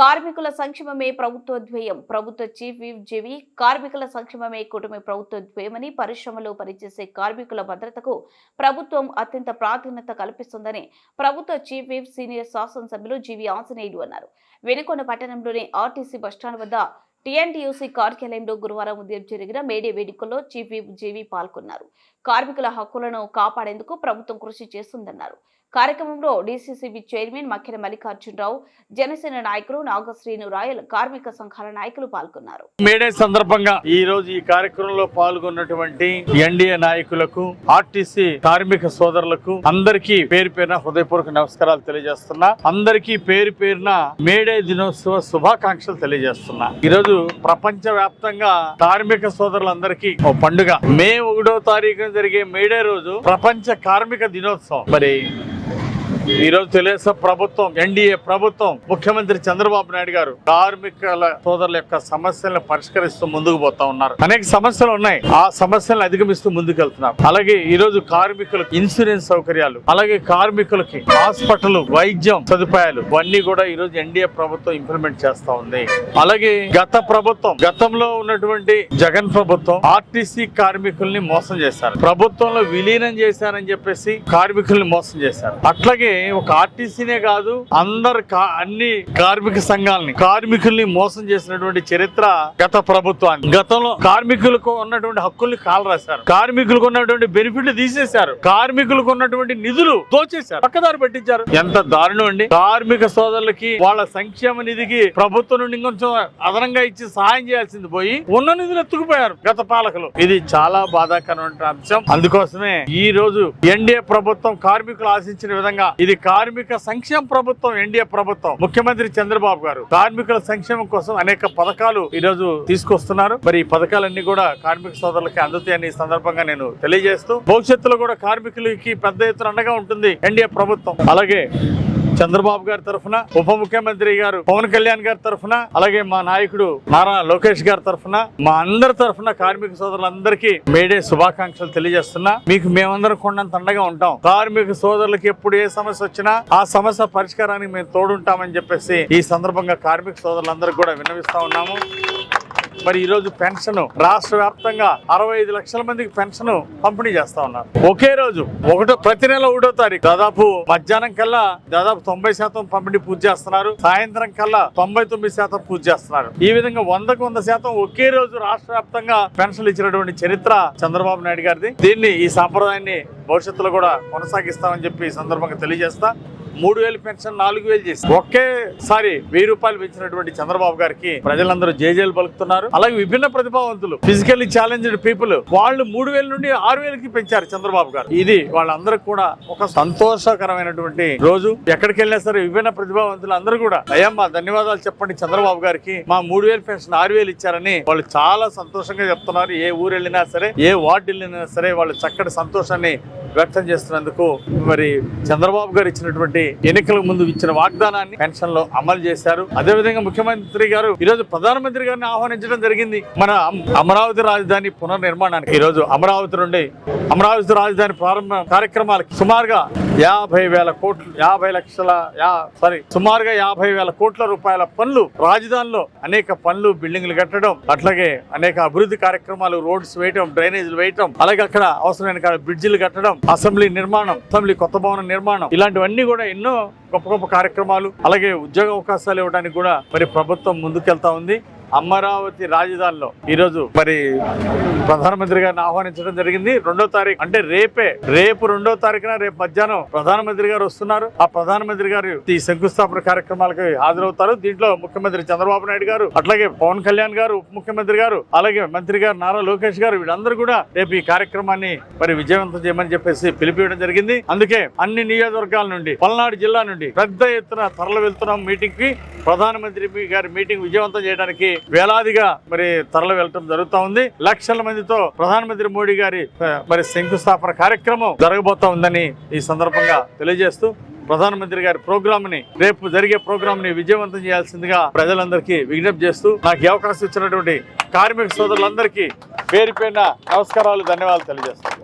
కార్మికుల సంక్షేమమే ప్రభుత్వ ధ్యేయం. ప్రభుత్వ చీఫ్ విప్ జీవి కార్మికుల సంక్షేమమే కుటుంబ ప్రభుత్వ ధ్యేయమని పరిశ్రమలో పనిచేసే కార్మికుల భద్రతకు ప్రభుత్వం అత్యంత ప్రాధాన్యత కల్పిస్తుందని ప్రభుత్వ చీఫ్ విప్ సీనియర్ శాసనసభ్యులు జీవి ఆంజనేయులు అన్నారు. వెనుకొండ పట్టణంలోని ఆర్టీసీ బస్టాండ్ వద్ద టీఎన్టీయూసీ కార్యాలయంలో గురువారం ఉదయం జరిగిన మేడే వేడుకల్లో చీఫ్ విప్ జీవి పాల్గొన్నారు. కార్మికుల హక్కులను కాపాడేందుకు ప్రభుత్వం కృషి చేస్తుందన్నారు. కార్యక్రమంలో డీసీసీబీ చైర్మన్ మక్కెన మల్లికార్జునరావు జనసేన నాయకులు నాగశ్రీను రాయల్ కార్మిక సంఘాల నాయకులు పాల్గొన్నారు. మేడే సందర్భంగా ఈ రోజు ఈ కార్యక్రమంలో పాల్గొన్నటువంటి ఎన్డీఏ నాయకులకు ఆర్టీసీ కార్మిక సోదరులకు అందరికీ పేరు పేరున హృదయపూర్వక నమస్కారాలు తెలియజేస్తున్నా. అందరికీ పేరు పేరున మేడే దినోత్సవ శుభాకాంక్షలు తెలియజేస్తున్నా. ఈ రోజు ప్రపంచ వ్యాప్తంగా కార్మిక సోదరులందరికీ ఓ పండుగ. మే ఒకటో తారీఖు జరిగే మేడే రోజు ప్రపంచ కార్మిక దినోత్సవం. మరి ఈ రోజు తెలుగుదేశం ప్రభుత్వం ఎన్డీఏ ప్రభుత్వం ముఖ్యమంత్రి చంద్రబాబు నాయుడు గారు కార్మికుల సోదరుల యొక్క సమస్యలను పరిష్కరిస్తూ ముందుకు పోతా ఉన్నారు. అనేక సమస్యలు ఉన్నాయి. ఆ సమస్యలను అధిగమిస్తూ ముందుకెళ్తున్నారు. అలాగే ఈ రోజు కార్మికులకు ఇన్సూరెన్స్ సౌకర్యాలు అలాగే కార్మికులకి హాస్పిటల్ వైద్యం సదుపాయాలు ఇవన్నీ కూడా ఈ రోజు ఎన్డీఏ ప్రభుత్వం ఇంప్లిమెంట్ చేస్తా ఉంది. అలాగే గత ప్రభుత్వం గతంలో ఉన్నటువంటి జగన్ ప్రభుత్వం ఆర్టీసీ కార్మికుల్ని మోసం చేశారు. ప్రభుత్వంలో విలీనం చేశారని చెప్పేసి కార్మికుల్ని మోసం చేశారు. అట్లాగే ఒక ఆర్టీసీనే కాదు అందరు కా- అన్ని కార్మిక సంఘాలని కార్మికుల్ని మోసం చేసినటువంటి చరిత్ర గత ప్రభుత్వాన్ని. గతంలో కార్మికులకు ఉన్నటువంటి హక్కుల్ని కాలు రాశారు కార్మికులకు ఉన్నటువంటి బెనిఫిట్లు తీసేశారు. కార్మికులకు ఉన్నటువంటి నిధులు దోచేశారు. పక్కదారి పెట్టించారు. ఎంత దారుణం అండి. కార్మిక సోదరులకి వాళ్ళ సంక్షేమ నిధికి ప్రభుత్వం నుండి ఇంకొంచెం అదనంగా ఇచ్చి సహాయం చేయాల్సింది పోయి ఉన్న నిధులు ఎత్తుకుపోయారు గత పాలకులు. ఇది చాలా బాధాకరమైన అంశం. అందుకోసమే ఈ రోజు ఎన్డీఏ ప్రభుత్వం కార్మికులు ఆశించిన విధంగా ఇది కార్మిక సంక్షేమ ప్రభుత్వం ఎన్డీఏ ప్రభుత్వం. ముఖ్యమంత్రి చంద్రబాబు గారు కార్మికుల సంక్షేమం కోసం అనేక పథకాలు ఈ రోజు తీసుకొస్తున్నారు. మరి ఈ పథకాలన్నీ కూడా కార్మిక సోదరులకి అందుతాయని ఈ సందర్భంగా నేను తెలియజేస్తూ భవిష్యత్తులో కూడా కార్మికులకి పెద్ద ఎత్తున అండగా ఉంటుంది ఎన్డీఏ ప్రభుత్వం. అలాగే చంద్రబాబు గారి తరఫున ఉప ముఖ్యమంత్రి గారు పవన్ కళ్యాణ్ గారి తరఫున అలాగే మా నాయకుడు నారా లోకేష్ గారి తరఫున మా అందరి తరఫున కార్మిక సోదరులందరికీ మేడే శుభాకాంక్షలు తెలియజేస్తున్నా. మీకు మేమందరం కొండంత అండగా ఉంటాం. కార్మిక సోదరులకి ఎప్పుడు ఏ సమస్య వచ్చినా ఆ సమస్య పరిష్కారానికి మేము తోడుంటామని చెప్పేసి ఈ సందర్భంగా కార్మిక సోదరులందరికీ కూడా విన్నవిస్తా ఉన్నాము. మరి ఈరోజు పెన్షన్ రాష్ట్ర వ్యాప్తంగా అరవై ఐదు లక్షల మందికి పెన్షన్ పంపిణీ చేస్తా ఉన్నారు. ఒకే రోజు ఒకటో ప్రతి నెల ఒకటో తారీఖు దాదాపు మధ్యాహ్నం కల్లా దాదాపు తొంభై శాతం పంపిణీ పూర్తి చేస్తున్నారు. సాయంత్రం కల్లా తొంభై తొమ్మిది శాతం పూర్తి చేస్తున్నారు. ఈ విధంగా వందకు వంద శాతం ఒకే రోజు రాష్ట్ర వ్యాప్తంగా పెన్షన్లు ఇచ్చినటువంటి చరిత్ర చంద్రబాబు నాయుడు గారిది. దీన్ని ఈ సాంప్రదాయాన్ని భవిష్యత్తులో కూడా కొనసాగిస్తామని చెప్పి ఈ సందర్భంగా తెలియజేస్తా. మూడు వేలు పెన్షన్ నాలుగు వేలు చేసి ఒకేసారి వెయ్యి రూపాయలు పెంచినటువంటి చంద్రబాబు గారికి ప్రజలందరూ జేజేలు పలుకుతున్నారు. అలాగే విభిన్న ప్రతిభావంతులు ఫిజికల్లీ ఛాలెంజ్డ్ పీపుల్ వాళ్ళు మూడు వేల నుండి ఆరు వేలకి పెంచారు చంద్రబాబు గారు. ఇది వాళ్ళందరికీ కూడా ఒక సంతోషకరమైనటువంటి రోజు. ఎక్కడికి వెళ్ళినా సరే విభిన్న ప్రతిభావంతులు అందరూ కూడా అయ్యమ్మా ధన్యవాదాలు చెప్పండి చంద్రబాబు గారికి. మా మూడు వేలు పెన్షన్ ఆరు వేలు ఇచ్చారని వాళ్ళు చాలా సంతోషంగా చెప్తున్నారు. ఏ ఊరు వెళ్ళినా సరే ఏ వార్డు వెళ్ళినా సరే వాళ్ళు చక్కటి సంతోషాన్ని వ్యక్తం చేస్తున్నందుకు మరి చంద్రబాబు గారు ఇచ్చినటువంటి ఎన్నికల ముందు ఇచ్చిన వాగ్దానాన్ని పెన్షన్లో అమలు చేశారు. అదే విధంగా ముఖ్యమంత్రి గారు ఈ రోజు ప్రధానమంత్రి గారిని ఆహ్వానించడం జరిగింది. మన అమరావతి రాజధాని పునర్నిర్మాణానికి. ఈ రోజు అమరావతి నుండి అమరావతి రాజధాని ప్రారంభ కార్యక్రమాలకు సుమారుగా యాభై వేల కోట్లు యాభై లక్షల యా సారీ సుమారుగా యాభై వేల కోట్ల రూపాయల పనులు రాజధానిలో అనేక పనులు బిల్డింగ్లు కట్టడం అట్లాగే అనేక అభివృద్ధి కార్యక్రమాలు రోడ్స్ వేయటం డ్రైనేజీలు వేయటం అలాగే అక్కడ అవసరమైన కాడ బ్రిడ్జిలు కట్టడం అసెంబ్లీ నిర్మాణం అసెంబ్లీ కొత్త భవనం నిర్మాణం ఇలాంటివన్నీ కూడా ఎన్నో గొప్ప గొప్ప కార్యక్రమాలు అలాగే ఉద్యోగ అవకాశాలు ఇవ్వడానికి కూడా మరి ప్రభుత్వం ముందుకెళ్తా ఉంది. అమరావతి రాజధానిలో ఈరోజు మరి ప్రధానమంత్రి గారిని ఆహ్వానించడం జరిగింది. రెండో తారీఖు అంటే రేపే రేపు రెండో తారీఖున రేపు మధ్యాహ్నం ప్రధానమంత్రి గారు వస్తున్నారు. ఆ ప్రధానమంత్రి గారు ఈ శంకుస్థాపన కార్యక్రమాలకు హాజరవుతారు. దీంట్లో ముఖ్యమంత్రి చంద్రబాబు నాయుడు గారు అట్లాగే పవన్ కళ్యాణ్ గారు ఉప ముఖ్యమంత్రి గారు అలాగే మంత్రి గారు నారా లోకేష్ గారు వీళ్ళందరూ కూడా రేపు ఈ కార్యక్రమాన్ని మరి విజయవంతం చేయమని చెప్పేసి పిలిపివ్వడం జరిగింది. అందుకే అన్ని నియోజకవర్గాల నుండి పల్నాడు జిల్లా నుండి పెద్ద ఎత్తున తరలి వెళ్తున్నాం మీటింగ్కి ప్రధానమంత్రి గారి మీటింగ్ విజయవంతం చేయడానికి వేలాదిగా మరి తరలి వెళ్ళటం జరుగుతూ ఉంది. లక్షల మందితో ప్రధానమంత్రి మోడీ గారి మరి శంకుస్థాపన కార్యక్రమం జరగబోతా ఉందని ఈ సందర్భంగా తెలియజేస్తూ ప్రధానమంత్రి గారి ప్రోగ్రామ్ని రేపు జరిగే ప్రోగ్రామ్ని విజయవంతం చేయాల్సిందిగా ప్రజలందరికీ విజ్ఞప్తి చేస్తూ నాకు అవకాశం ఇచ్చినటువంటి కార్మిక సోదరులందరికీ పేరు నమస్కారాలు ధన్యవాదాలు తెలియజేస్తాను.